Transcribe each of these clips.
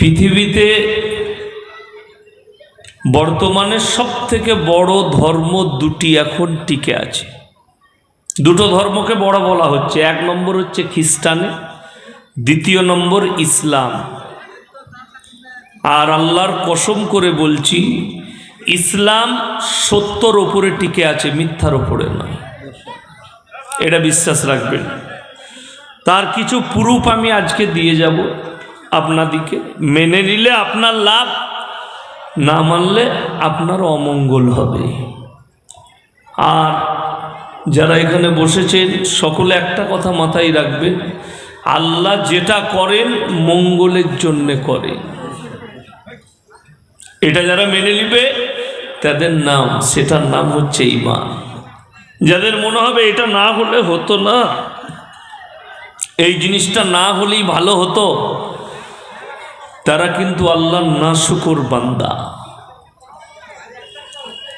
পৃথিবীতে বর্তমানে সব থেকে বড় ধর্ম দুটি এখন টিকে আছে। দুটো ধর্মকে বড় বলা হচ্ছে। এক নম্বর হচ্ছে খ্রিস্টানে, দ্বিতীয় নম্বর ইসলাম। আর আল্লাহর কসম করে বলছি, ইসলাম সত্যর ওপরে টিকে আছে, মিথ্যার ওপরে নয়। এটা বিশ্বাস রাখবেন। তার কিছু প্রুফ আমি আজকে দিয়ে যাব। আপনাদিকে মেনে নিলে আপনার লাভ, না মানলে আপনার অমঙ্গল হবে। আর যারা এখানে বসেছেন, সকলে একটা কথা মাথায় রাখবেন, আল্লাহ যেটা করেন মঙ্গলের জন্যে করে এটা যারা মেনে নিবে, তাদের নাম, সেটার নাম হচ্ছে ইমান যাদের মনে হবে এটা না হলে হতো না, এই জিনিসটা না হলেই ভালো হতো তারা কিন্তু আল্লাহ না শুকুর বান্দা।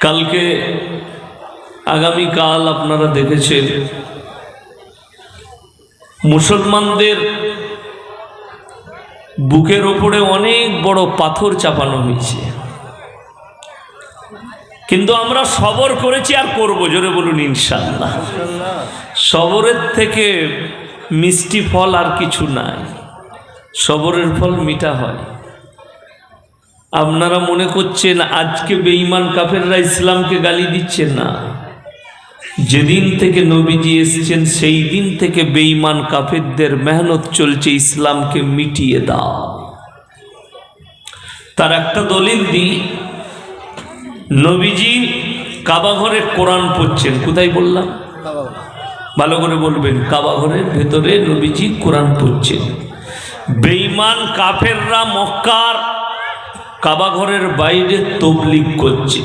কালকে আগামীকাল আপনারা দেখেছেন, মুসলমানদের বুকের ওপরে অনেক বড় পাথর চাপানো হয়েছে। কিন্তু আমরা সবর করেছি আর করব, জোরে বলুন ইনশাল্লাহ সবরের থেকে মিষ্টি ফল আর কিছু নাই। সবরের ফল মিঠা হয়। আপনারা মনে করছেন আজকে বেঈমান কাফেররা ইসলামকে গালি দিচ্ছে? না। যেদিন থেকে নবীজি এসেছেন, সেই দিন থেকে বেঈমান কাফেরদের মেহনত চলছে ইসলামকে মিটিয়ে দাও। তার একটা দলিল দিই। নবীজি কাবা ঘরে কোরআন পড়ছেন। কোথায় বললাম? ভালো করে বলবেন, কাবা ঘরের ভেতরে নবীজি কোরআন পড়ছেন। বেঈমান কাফেররা মক্কার কাবা ঘরের বাইরে তবলিগ করছে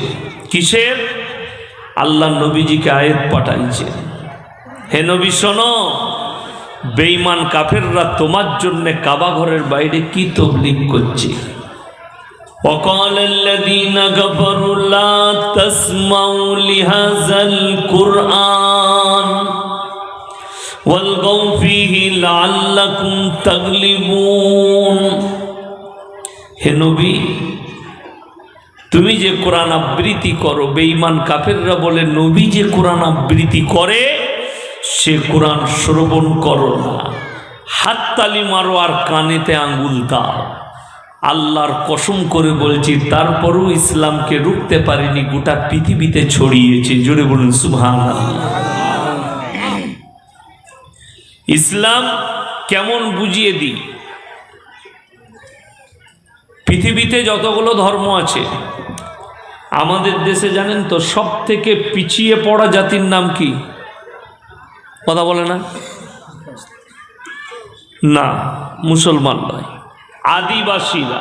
কিসের আল্লাহ নবীজিকে আয়াত পাঠাইছে হে নবী শোনো বেঈমান কাফেররা তোমার জন্য কাবা ঘরের বাইরে কি তবলিগ করছে وقال الذين كفروا لا تسمعوا لهذا القرآن والغوا فيه لعلكم تغلبون হে নবী তুমি যে কোরআন আবৃত্তি করো বেঈমান কাফেররা বলে নবী যে কোরআন আবৃত্তি করে সে কোরআন শ্রবণ করো না হাততালি মারো আর কানেতে আঙ্গুল দাও আল্লাহর কসম করে বলছি তারপরও ইসলামকে রুখতে পারেনি গোটা পৃথিবীতে ছড়িয়েছে জোরে বলুন সুবহান ইসলাম কেমন বুঝিয়ে দিই? পৃথিবীতে যতগুলো ধর্ম আছে, আমাদের দেশে জানেন তো সব থেকে পিছিয়ে পড়া জাতির নাম কি? কথা বলে না? না, মুসলমান নয়, আদিবাসীরা।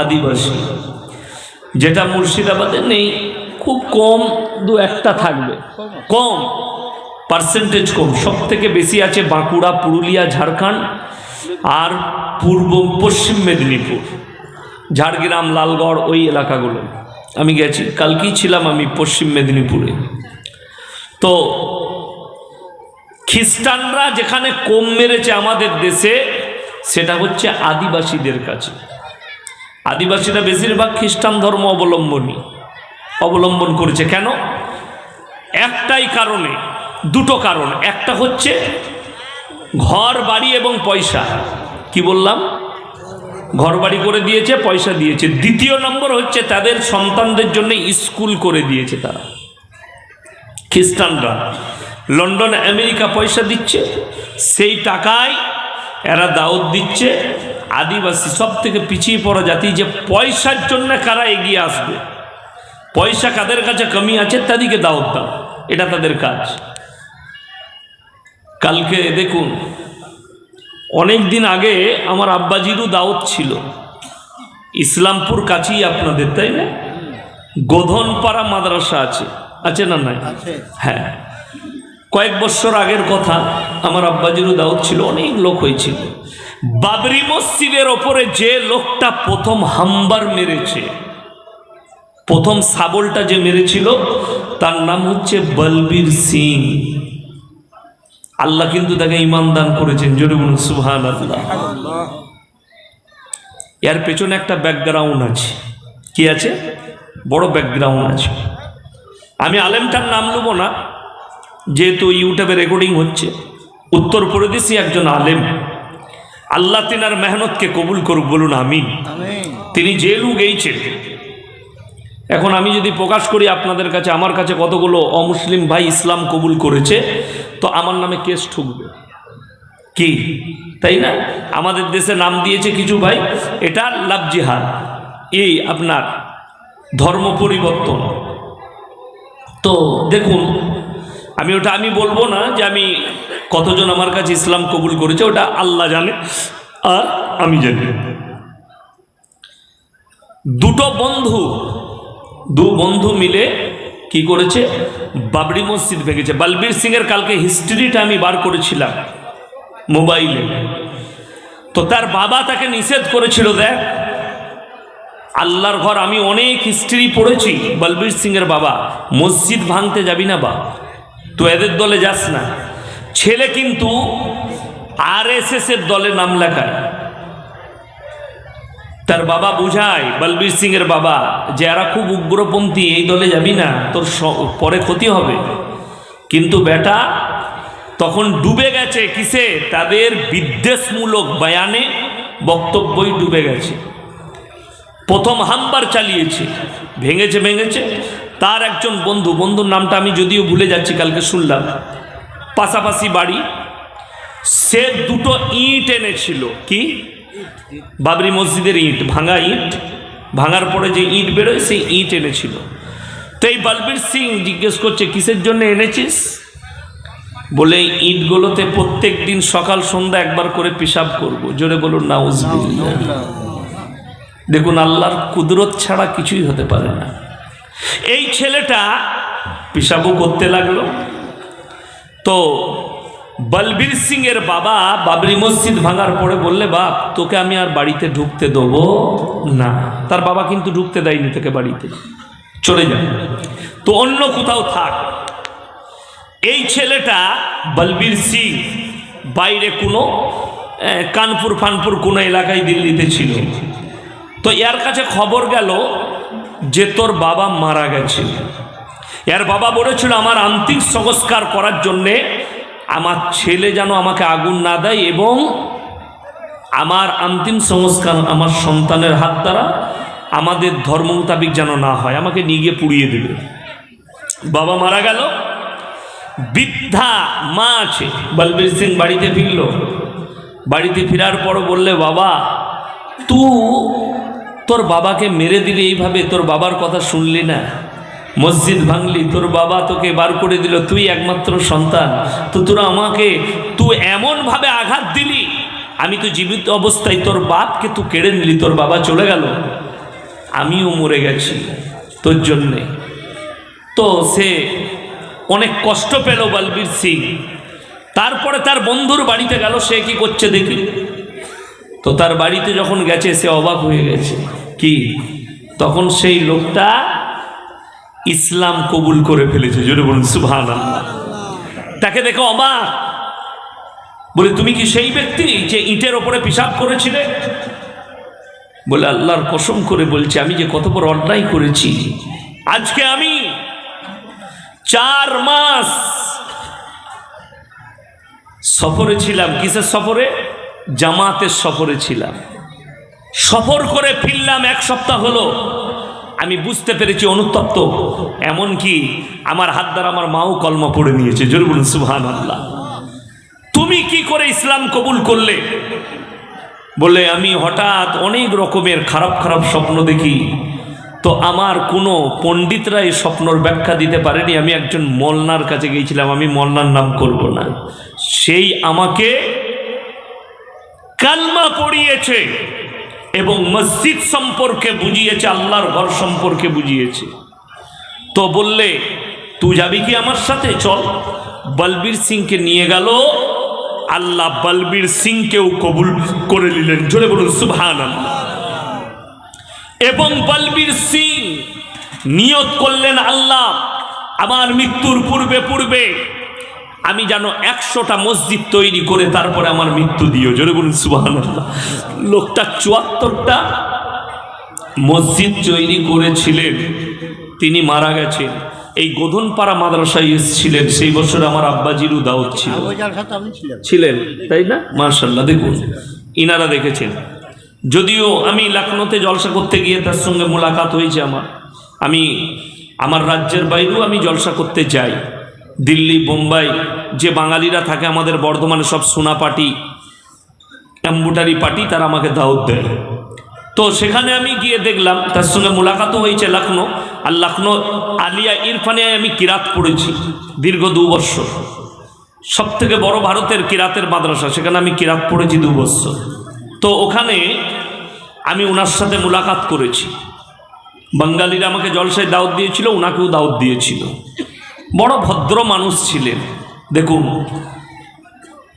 আদিবাসী। যেটা মুর্শিদাবাদে নেই, খুব কম দু একটা থাকবে। কম। পার্সেন্টেজ কম। সব থেকে বেশি আছে বাঁকুড়া, পুরুলিয়া, ঝাড়খণ্ড আর পূর্ব, পশ্চিম মেদিনীপুর। ঝাড়গ্রাম, লালগড়, ওই এলাকাগুলো। আমি গেছি, কালকেই ছিলাম আমি পশ্চিম মেদিনীপুরে। তো খ্রিস্টানরা যেখানে কম মেরেছে আমাদের দেশে, সেটা হচ্ছে আদিবাসীদের কাছে। আদিবাসীরা বেশিরভাগ খ্রিস্টান ধর্ম অবলম্বনী অবলম্বন করেছে। কেন? একটাই কারণে দুটো কারণ। একটা হচ্ছে ঘর, বাড়ি এবং পয়সা। কি বললাম? ঘর, বাড়ি করে দিয়েছে, পয়সা দিয়েছে। দ্বিতীয় নম্বর হচ্ছে তাদের সন্তানদের জন্য স্কুল করে দিয়েছে তারা। খ্রিস্টানরা। লন্ডন, আমেরিকা পয়সা দিচ্ছে, সেই টাকায় এরা দাওয়াত দিচ্ছে। আদিবাসী সব থেকে পিছিয়ে পড়া জাতি যে পয়সার জন্য কারা এগিয়ে আসবে, পয়সা কাদের কাছে কমি আছে, তাদেরকে দাওয়াত দাও। এটা তাদের কাজ। কালকে দেখুন অনেক দিন আগে আমার আব্বাজিরও দাওয়াত ছিল। ইসলামপুর কাছেই আপনাদের তাই না? গোধনপাড়া মাদ্রাসা আছে। আছে না নাই? হ্যাঁ। কয়েক বছর আগের কথা আমার আব্বাজিরও দাওয়াত ছিল অনেক লোক হয়েছিল। বাবরি মসজিদের ওপরে যে লোকটা প্রথম হাম্বার মেরেছে প্রথম সাবলটা যে মেরেছিল তার নাম হচ্ছে বলবীর সিং। আল্লাহ কিন্তু তাকে ইমান দান করেছেন। জোরে বলুন সুহান আল্লাহ এর পেছনে একটা ব্যাকগ্রাউন্ড আছে। কি আছে? বড় ব্যাকগ্রাউন্ড আছে। আমি আলেমটার নাম নেব না যেহেতু ইউটিউবে রেকর্ডিং হচ্ছে। উত্তর উত্তরপ্রদেশি একজন আলেম। আল্লাহ তিনার মেহনতকে কবুল করুক বলুন আমিন। তিনি জেলু গেইছেন এখন আমি যদি প্রকাশ করি আপনাদের কাছে, আমার কাছে কতগুলো অমুসলিম ভাই ইসলাম কবুল করেছে, তো আমার নামে কেস ঠুকবে। কি? তাই না? আমাদের দেশে নাম দিয়েছে কিছু ভাই, এটা লাভ জিহাদ। এই আপনার ধর্ম পরিবর্তন। তো দেখুন, আমি ওটা আমি বলব না যে আমি কতজন আমার কাছে ইসলাম কবুল করেছে, ওটা আল্লাহ জানে, আর আমি জানি। দুটো বন্ধু দু বন্ধু মিলে কি করেছে? বাবরি মসজিদ ভেঙেছে। বলবীর সিং এর কালকে হিস্ট্রিটা আমি বার করেছিলাম মোবাইলে। তো তার বাবা তাকে নিষেধ করেছিল, দেখ, আল্লাহর ঘর, আমি অনেক হিস্ট্রি পড়েছি বলবীর সিং এর বাবা। মসজিদ ভাঙতে যাবি না বা তো এদের দলে যাস না। ছেলে কিন্তু আর এর দলে নাম লেখায় তার বাবা বুঝায়, বলবীর সিং এর বাবা, যে এরা খুব উগ্রপন্থী, এই দলে যাবি না, তোর পরে ক্ষতি হবে। কিন্তু বেটা, তখন ডুবে গেছে কিসে? তাদের বিদ্বেষমূলক বয়ানে বক্তব্যই ডুবে গেছে। প্রথম হামবার চালিয়েছে, ভেঙেছে ভেঙেছে। তার একজন বন্ধু, বন্ধুর নামটা আমি যদিও ভুলে যাচ্ছি, কালকে শুনলাম। পাশাপাশি বাড়ি, সে দুটো ইট এনেছিল। কি? বাবরি মসজিদের ইট, ভাঙা ইট, ভাঙার পরে যে ইট বেরোয় সেই ইট এনেছিল। তো এই বলবীর সিং জিজ্ঞেস করছে, কিসের জন্য এনেছিস? বলে, ইটগুলোতে প্রত্যেক দিন সকাল, সন্ধ্যা একবার করে পেশাব করব। জোরে বলুন, নাউজবিল্লাহ। দেখুন, আল্লাহর কুদরত ছাড়া কিছুই হতে পারে না। এই ছেলেটা পেশাবও করতে লাগল। তো বলবীর সিং এর বাবা বাবরি মসজিদ ভাঙার পরে বললে, বাপ, তোকে আমি আর বাড়িতে ঢুকতে দেবো না। তার বাবা কিন্তু ঢুকতে দেয়নি তোকে বাড়িতে। চলে যা। তো অন্য কোথাও থাক। এই ছেলেটা বলবীর সিং বাইরে কোনো কানপুর ফানপুর কোনো এলাকায় দিল্লিতে ছিল। তো এর কাছে খবর গেল যে তোর বাবা মারা গেছে। এর বাবা বলেছিল, আমার আন্তিক সংস্কার করার জন্যে আমার ছেলে যেন আমাকে আগুন না দেয় এবং আমার অন্তিম সংস্কার আমার সন্তানের হাত দ্বারা আমাদের ধর্ম মোতাবিক যেন না হয়, আমাকে নিয়ে গিয়ে পুড়িয়ে দেবে। বাবা মারা গেল, বৃদ্ধা মা আছে, বলবীর সিং বাড়িতে ফিরল। বাড়িতে ফেরার পরও বললে, বাবা তু তোর বাবাকে মেরে দিলি, এইভাবে তোর বাবার কথা শুনলি না। মসজিদ ভাঙলি, তোর বাবা তোকে বার করে দিল, তুই একমাত্র সন্তান। তো তোরা আমাকে, তুই এমনভাবে আঘাত দিলি, আমি তো জীবিত অবস্থায়, তোর বাপকে তুই কেড়ে নিলি, তোর বাবা চলে গেল। আমিও মরে গেছি তোর জন্যে। তো সে অনেক কষ্ট পেল বলবীর সিং। তারপরে তার বন্ধুর বাড়িতে গেল, সে কি করছে দেখি। তো তার বাড়িতে যখন গেছে, সে অবাক হয়ে গেছে। কি? তখন সেই লোকটা ইসলাম কবুল করে ফেলেছে, জোরে বলুন সুভান তাকে দেখো অবাক। বলে, তুমি কি সেই ব্যক্তি যে ইটের ওপরে পিসাব করেছিলে? বলে, আল্লাহর কসম করে বলছে, আমি যে কত বড় অন্যায় করেছি, আজকে আমি চার মাস সফরে ছিলাম। কিসের সফরে? জামাতের সফরে ছিলাম। সফর করে ফিরলাম এক সপ্তাহ হলো। আমি বুঝতে পেরেছি অনুতপ্ত। এমনকি আমার হাত দ্বারা আমার মাও কলমা পড়ে নিয়েছে। জোর বলুন সুহান আল্লাহ তুমি কি করে ইসলাম কবুল করলে? বলে, আমি হঠাৎ অনেক রকমের খারাপ খারাপ স্বপ্ন দেখি। তো আমার কোনো পণ্ডিতরা এই স্বপ্নর ব্যাখ্যা দিতে পারেনি। আমি একজন মলনার কাছে গিয়েছিলাম। আমি মলনার নাম করব না। সেই আমাকে কালমা পড়িয়েছে। এবং মসজিদ সম্পর্কে বুঝিয়েছে, আল্লাহর ঘর সম্পর্কে বুঝিয়েছে। তো বললে, তুই যাবি কি আমার সাথে? চল। বলবীর সিংকে নিয়ে গেল। আল্লাহ বলবীর সিংকেও কবুল করে নিলেন। জোরে বলুন সুবহান এবং বলবীর সিং নিয়ত করলেন, আল্লাহ, আমার মৃত্যুর পূর্বে পূর্বে আমি যেন একশোটা মসজিদ তৈরি করে তারপরে আমার মৃত্যু দিও। জোরে বলুন সুবাহ লোকটা চুয়াত্তরটা মসজিদ তৈরি করেছিলেন তিনি মারা গেছেন। এই গোধনপাড়া মাদ্রাসায় এসেছিলেন সেই বছর আমার আব্বাজিরু দাউদ ছিল। ছিলেন। তাই না? মার্শাল্লাহ দেখুন ইনারা দেখেছেন। যদিও আমি লখনৌতে জলসা করতে গিয়ে তার সঙ্গে মোলাকাত হয়েছে আমার। আমি আমার রাজ্যের বাইরেও আমি জলসা করতে যাই। দিল্লি বোম্বাই যে বাঙালিরা থাকে আমাদের বর্ধমানে সব সোনা পার্টি অ্যাম্বুটারি পার্টি তারা আমাকে দাওয়াত দেয়। তো সেখানে আমি গিয়ে দেখলাম, তার সঙ্গে মোলাকাতও হয়েছে লখনৌ আর লখনৌ আলিয়া ইরফানে আমি কিরাত পড়েছি দীর্ঘ দু বৎসর সব থেকে বড় ভারতের কিরাতের মাদ্রাসা, সেখানে আমি কিরাত পড়েছি দু বছর। তো ওখানে আমি ওনার সাথে মোলাকাত করেছি। বাঙালিরা আমাকে জলসায় দাওয়াত দিয়েছিল ওনাকেও দাওয়াত দিয়েছিল। বড় ভদ্র মানুষ ছিলেন। দেখুন,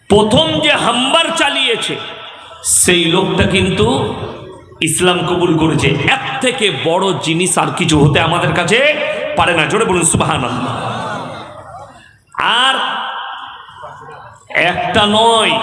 প্রথম যে হাম্বার চালিয়েছে, সেই লোকটা কিন্তু ইসলাম কবুল করেছে। এক থেকে বড় জিনিস আর কিছু হতে আমাদের কাছে পারে না। জোরে বলুন সুবাহান আর একটা নয়